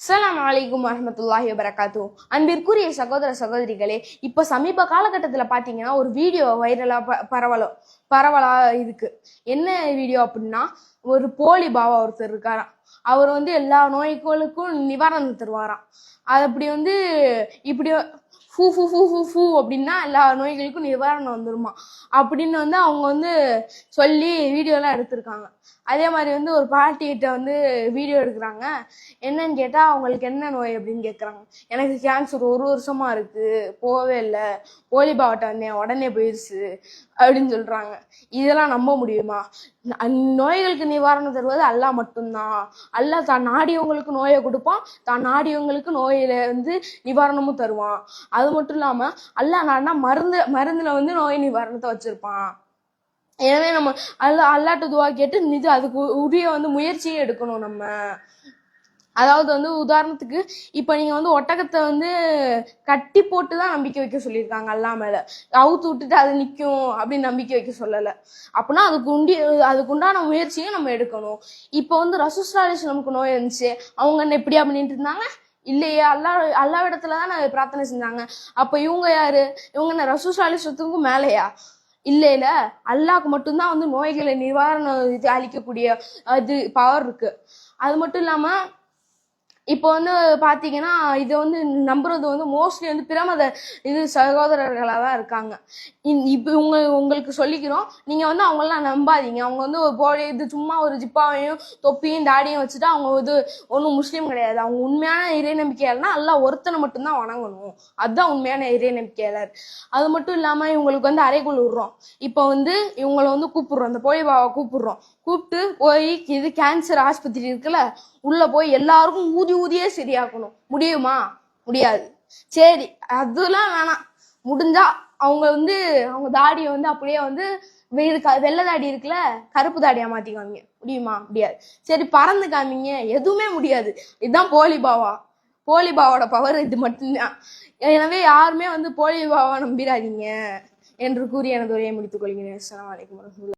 சலாம் அலைக்கும் வரமத்துல்லாஹி வபரகாத்து அன்பிற்குரிய சகோதர சகோதரிகளே இப்போ சமீப காலகட்டத்தில் பார்த்தீங்கன்னா ஒரு வீடியோ வைரலாக ப பரவலம் பரவலா இருக்கு. என்ன வீடியோ அப்படின்னா ஒரு போலி பாபா ஒருத்தர் இருக்காராம். அவர் வந்து எல்லா நோய்களுக்கும் நிவாரணம் தருவாராம். அது அப்படி வந்து இப்படி ஃபூ ஃபூ ஃபூ ஃபூ ஃபூ அப்படின்னா எல்லா நோய்களுக்கும் நிவாரணம் வந்துருமா? அப்படின்னு வந்து அவங்க வந்து சொல்லி வீடியோலாம் எடுத்திருக்காங்க. அதே மாதிரி வந்து ஒரு பாட்டிகிட்ட வந்து வீடியோ எடுக்கிறாங்க. என்னன்னு கேட்டால் அவங்களுக்கு என்ன நோய்? அப்படின்னு கேட்குறாங்க எனக்கு கேன்சர் ஒரு வருஷமா இருக்கு. போகவே இல்லை. போலி பாவட்டை வந்தேன். உடனே போயிடுச்சு அப்படின்னு சொல்றாங்க. இதெல்லாம் நம்ப முடியுமா? நோய்களுக்கு நிவாரணம் தருவது அல்லாஹ் மட்டும்தான். அல்லாஹ் தான் நாடியவங்களுக்கு நோயை கொடுப்பான். தான் நாடியவங்களுக்கு நோயில வந்து நிவாரணமும் தருவான். அது மட்டும் இல்லாம அல்லாஹ் நாடினா மருந்து மருந்துல வந்து நோய் நிவாரணத்தை வச்சிருப்பான். எனவே நம்ம அல்லா அல்லாட்டு துவா கேட்டு நிஜம் அதுக்கு உரிய வந்து முயற்சியே எடுக்கணும் நம்ம. அதாவது வந்து உதாரணத்துக்கு இப்போ நீங்கள் வந்து ஒட்டகத்தை வந்து கட்டி போட்டு தான் நம்பிக்கை வைக்க சொல்லியிருக்காங்க அல்லா மேலே. அவுத்து விட்டுட்டு அது நிற்கும் அப்படின்னு நம்பிக்கை வைக்க சொல்லலை. அப்படின்னா அதுக்கு உண்டி அதுக்கு உண்டான நம்ம எடுக்கணும். இப்போ வந்து ரசூஸ்லாலிஸ் நமக்கு நோய் இருந்துச்சு அவங்க என்ன எப்படியா பண்ணிட்டு இருந்தாங்க? இல்லையே அல்லா அல்லாவிடத்துல தான் நான் பிரார்த்தனை செஞ்சாங்க. அப்போ இவங்க யாரு? இவங்க என்ன ரசூஸ்லாலிசத்துக்கும் மேலேயா? இல்லை இல்லை. அல்லாவுக்கு மட்டும்தான் வந்து நோய்களை நிவாரணம் இது அளிக்கக்கூடிய அது பவர் இருக்கு. அது மட்டும் இல்லாமல் இப்போ வந்து பார்த்தீங்கன்னா இதை வந்து நம்புறது வந்து மோஸ்ட்லி வந்து பிரமத இது சகோதரர்களாக தான் இருக்காங்க. இந்- இப்போ உங்க உங்களுக்கு சொல்லிக்கிறோம். நீங்கள் வந்து அவங்களாம் நம்பாதீங்க. அவங்க வந்து ஒரு போடி இது சும்மா ஒரு ஜிப்பாவையும் தொப்பியும் தாடியும் வச்சுட்டு அவங்க இது ஒன்றும் முஸ்லீம் கிடையாது. அவங்க உண்மையான இறை நம்பிக்கையாளர்னா அல்லாஹ் ஒருத்தனை மட்டும்தான் வணங்கணும். அதுதான் உண்மையான இறை நம்பிக்கையாளர். அது மட்டும் இல்லாமல் இவங்களுக்கு வந்து அறைக்குள் விடுறோம். இப்போ வந்து இவங்களை வந்து கூப்பிடுறோம். அந்த போலி பாவை கூப்பிடுறோம். கூப்பிட்டு போய் இது கேன்சர் ஆஸ்பத்திரி இருக்குல்ல உள்ளே போய் எல்லாருக்கும் ஊதி ஊதியே சரியாக்கணும் முடியுமா? முடியாது. சரி அதெல்லாம் வேணாம். முடிஞ்சா அவங்க வந்து அவங்க தாடியை வந்து அப்படியே வந்து வெயில் க- வெள்ளை தாடி இருக்குல்ல கருப்பு தாடியா மாத்திக்குவாங்க. முடியுமா? முடியாது. சரி பறந்து காமிங்க. எதுவுமே முடியாது. இதுதான் போலி பாவா போலி பாவோட பவர் இது மட்டும்தான். எனவே யாருமே வந்து போலி பாவா நம்பிடாதீங்க என்று கூறி எனது உரையை முடித்துக் கொள்கிறேன். அஸ்லாம் வலைக்கம் வரமத்துல